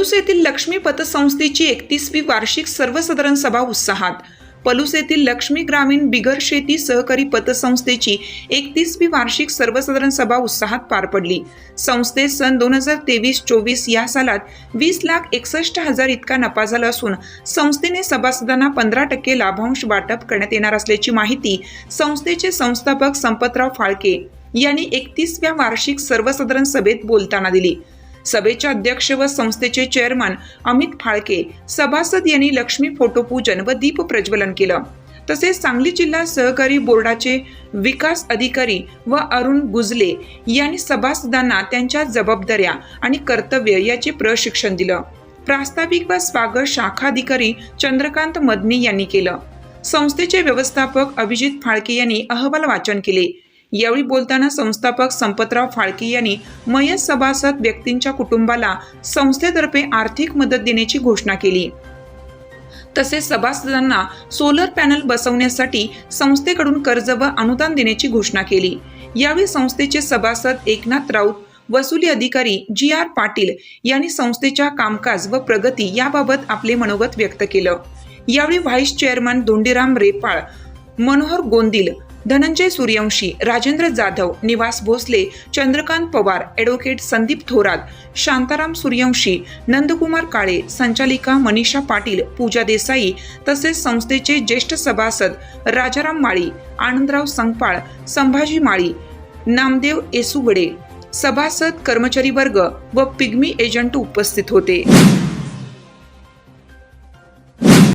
पलूस येथील लक्ष्मी पतसंस्थेची एकतीसवी वार्षिक सर्वसाधारण सभा उत्साहात. पलूस येथील लक्ष्मी ग्रामीण बिगर शेती सहकारी पतसंस्थेची एकतीसवी वार्षिक सर्वसाधारण सभा उत्साहात पार पडली. संस्थेत सन दोन हजार तेवीस चोवीस या सालात वीस लाख एकसष्ट हजार इतका नफा झाला असून संस्थेने सभासदांना पंधरा टक्के लाभांश वाटप करण्यात येणार असल्याची माहिती संस्थेचे संस्थापक संपतराव फाळके यांनी एकतीसव्या वार्षिक सर्वसाधारण सभेत बोलताना दिली. सभेचे अध्यक्ष व संस्थेचे चेअरमन अमित फाळके सभासद यांनी लक्ष्मी फोटोपूजन व दीप प्रज्वलन केलं. तसेच सांगली जिल्हा सहकारी बोर्डाचे विकास अधिकारी व अरुण गुजले यांनी सभासदांना त्यांच्या जबाबदाऱ्या आणि कर्तव्य याचे प्रशिक्षण दिलं. प्रास्ताविक व स्वागत शाखाधिकारी चंद्रकांत मदनी यांनी केलं. संस्थेचे व्यवस्थापक अभिजित फाळके यांनी अहवाल वाचन केले. यावेळी बोलताना संस्थापक संपतराव फाळके यांनी मयत सभासद व्यक्तींच्या कुटुंबाला संस्थेतर्फे आर्थिक मदत देण्याची घोषणा केली. तसेच सभासदांना सोलर पॅनल बसवण्यासाठी संस्थेकडून कर्ज व अनुदान देण्याची घोषणा केली. यावेळी संस्थेचे सभासद एकनाथ राऊत वसुली अधिकारी जी आर पाटील यांनी संस्थेच्या कामकाज व प्रगती याबाबत आपले मनोगत व्यक्त केलं. यावेळी vice chairman Dhondiram Repal Manohar Gondil Dhananjay Suryavanshi Rajendra Jadhav Nivas Bhosale Chandrakant Pawar advocate Sandeep Thorat Shantaram Suryavanshi Nandkumar Kale संचालिका मनीषा पाटील पूजा देसाई तसेच संस्थेचे ज्येष्ठ सभासद राजाराम माळी आनंदराव संगपाळ संभाजी माळी नामदेव येसुगडे सभासद कर्मचारी वर्ग व पिग्मी एजंट उपस्थित होते.